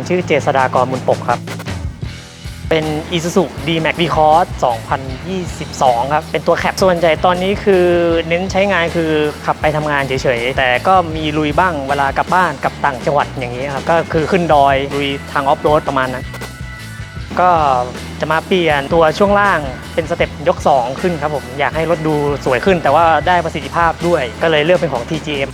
ผมชื่อเจษฎากรมุนปกครับ เป็น Isuzu D-Max V-Cross 2022 ครับ เป็นตัวแคปส่วนใหญ่ตอนนี้คือเน้นใช้งานคือขับไปทำงานเฉยๆ แต่ก็มีลุยบ้างเวลากลับบ้านกลับต่างจังหวัดอย่างนี้ครับ ก็คือขึ้นดอยลุยทางออฟโรดประมาณนั้น ก็จะมาเปลี่ยนตัวช่วงล่างเป็นสเต็ปยก 2 ขึ้นครับผม อยากให้รถดูสวยขึ้น แต่ว่าได้ประสิทธิภาพด้วย ก็เลยเลือกเป็นของ TGM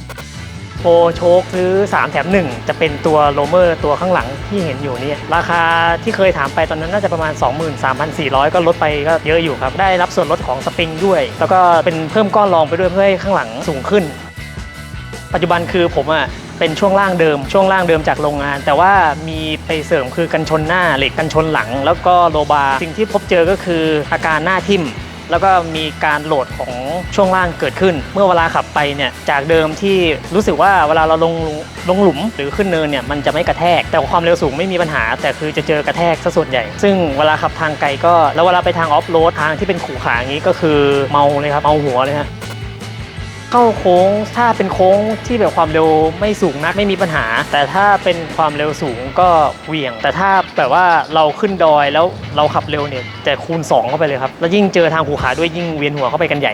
โปรโชคซื้อ 3 แถม 1 จะเป็นตัวโรเมอร์ตัวข้างหลังที่เห็นอยู่เนี่ยราคาที่เคยถามไปตอนนั้นน่าจะประมาณ 23,400 ก็ลดไปก็เยอะอยู่ครับ ได้รับส่วนลดของสปริงด้วย แล้วก็เป็นเพิ่มก้อนรองไปด้วยเพื่อให้ข้างหลังสูงขึ้น ปัจจุบันคือผมอะเป็นช่วงล่างเดิม ช่วงล่างเดิมจากโรงงาน แต่ว่ามีไปเสริมคือกันชนหน้าเหล็กกันชนหลัง แล้วก็โลบาร์สิ่งที่พบเจอก็คืออาการหน้าทิ่ม แล้วก็มีการโหลดของช่วงล่างเกิดขึ้น เมื่อเวลาขับไปเนี่ยจากเดิมที่รู้สึกว่าเวลาเราลงลงหลุมหรือขึ้นเนินเนี่ยมันจะไม่กระแทก แต่ความเร็วสูงไม่มีปัญหา แต่คือจะเจอกระแทกซะส่วนใหญ่ ซึ่งเวลาขับทางไกลก็แล้วเวลาไปทางออฟโรดทางที่เป็นขู่ขาอย่างนี้ก็คือเมาเลยครับเมาหัวเลยฮะ เข้าโค้ง ถ้าเป็นโค้งที่แบบความเร็วไม่สูงนักไม่มีปัญหา แต่ถ้าเป็นความเร็วสูงก็เหวี่ยง แต่ถ้าแบบว่าเราขึ้นดอยแล้วเราขับเร็วเนี่ยจะคูณ 2 เข้าไปเลยครับ แล้วยิ่งเจอทางภูขาด้วยยิ่งเวียนหัวเข้าไปกันใหญ่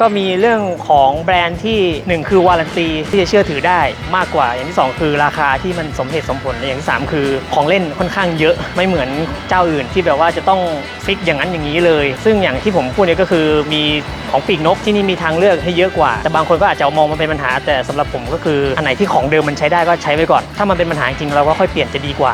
ก็มีเรื่องของแบรนด์ที่ 1 คือวารันตีที่จะเชื่อถือได้มากกว่า อย่างที่ 2 คือราคาที่มันสมเหตุสมผลอย่างที่ 3 คือของเล่นค่อนข้างเยอะไม่เหมือนเจ้าอื่นที่แบบว่าจะต้องฟิกอย่างนั้นอย่างนี้เลย ซึ่งอย่างที่ผมพูดเนี่ยก็คือมีของปีกนกที่นี่มีทางเลือกให้เยอะกว่า แต่บางคนก็อาจจะมองมันเป็นปัญหา แต่สำหรับผมก็คืออันไหนที่ของเดิมมันใช้ได้ก็ใช้ไว้ก่อน ถ้ามันเป็นปัญหาจริงเราก็ค่อยเปลี่ยนจะดีกว่า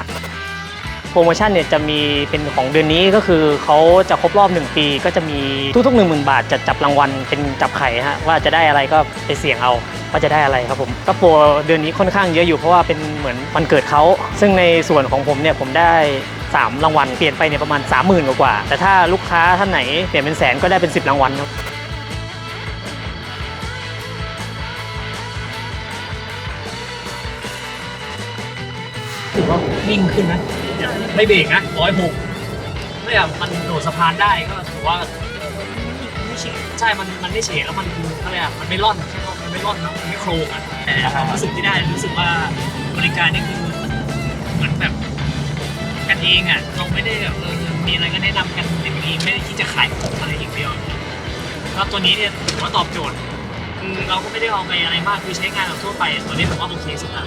โปรโมชั่นเนี่ยจะมีเป็นของเดือนนี้ก็คือเขาจะครบรอบ 1 ปี ก็จะมีทุกๆ1 0,000 บาทจะจับรางวัลเป็นจับไข่ฮะว่าจะได้อะไรก็ไปเสี่ยงเอาว่าจะได้อะไรครับผมก็โปรเดือนนี้ค่อนข้างเยอะอยู่เพราะว่าเป็นเหมือนวันเกิดเขาซึ่งในส่วนของผมเนี่ยผมได้3รางวัลเปลี่ยนไปเนี่ยประมาณ 30,000 กว่ากว่าแต่ถ้าลูกค้าท่านไหนเปลี่ยนเป็นแสนก็ได้เป็น 10 รางวัลครับถือว่านิ่งขึ้นนะ ไม่เบรกนะร้อยหกไม่อะมันโดดสะพานได้ก็ถือว่าไม่เฉยใช่มันมันไม่เฉยแล้วมันอะไรอะมันไม่ร่อนมันไม่ร่อนนะมันไม่โครงอะแต่ความรู้สึกที่ได้รู้สึกว่าบริการนี่คือเหมือนแบบกันเองอะเราไม่ได้แบบเออมีอะไรก็แนะนำกันเป็นเองไม่ได้ที่จะขายของอะไรอย่างเดียวแล้วตัวนี้เนี่ยถือว่าตอบโจทย์คือเราก็ไม่ได้เอาไปอะไรมากคือใช้งานแบบทั่วไปตัวนี้ผมว่าโอเคสุดละ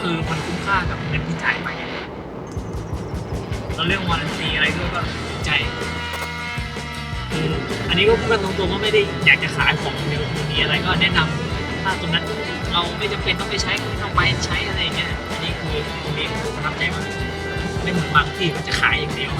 คือมันคุ้มค่ากับเงินที่จ่ายไป เรื่องวารันตีอะไรด้วยก็ถูกใจอืมอันนี้ก็พูดกันตรงๆว่าไม่ได้อยากจะขายของเดียวมีอะไรก็แนะนำถ้าตรงนั้นเราไม่จำเป็นต้องไปใช้ก็ไม่ต้องไปใช้อะไรอย่างเงี้ยอันนี้คือตรงนี้ผมประทับใจมากไม่เหมือนบางที่ก็จะขายอย่างเดียว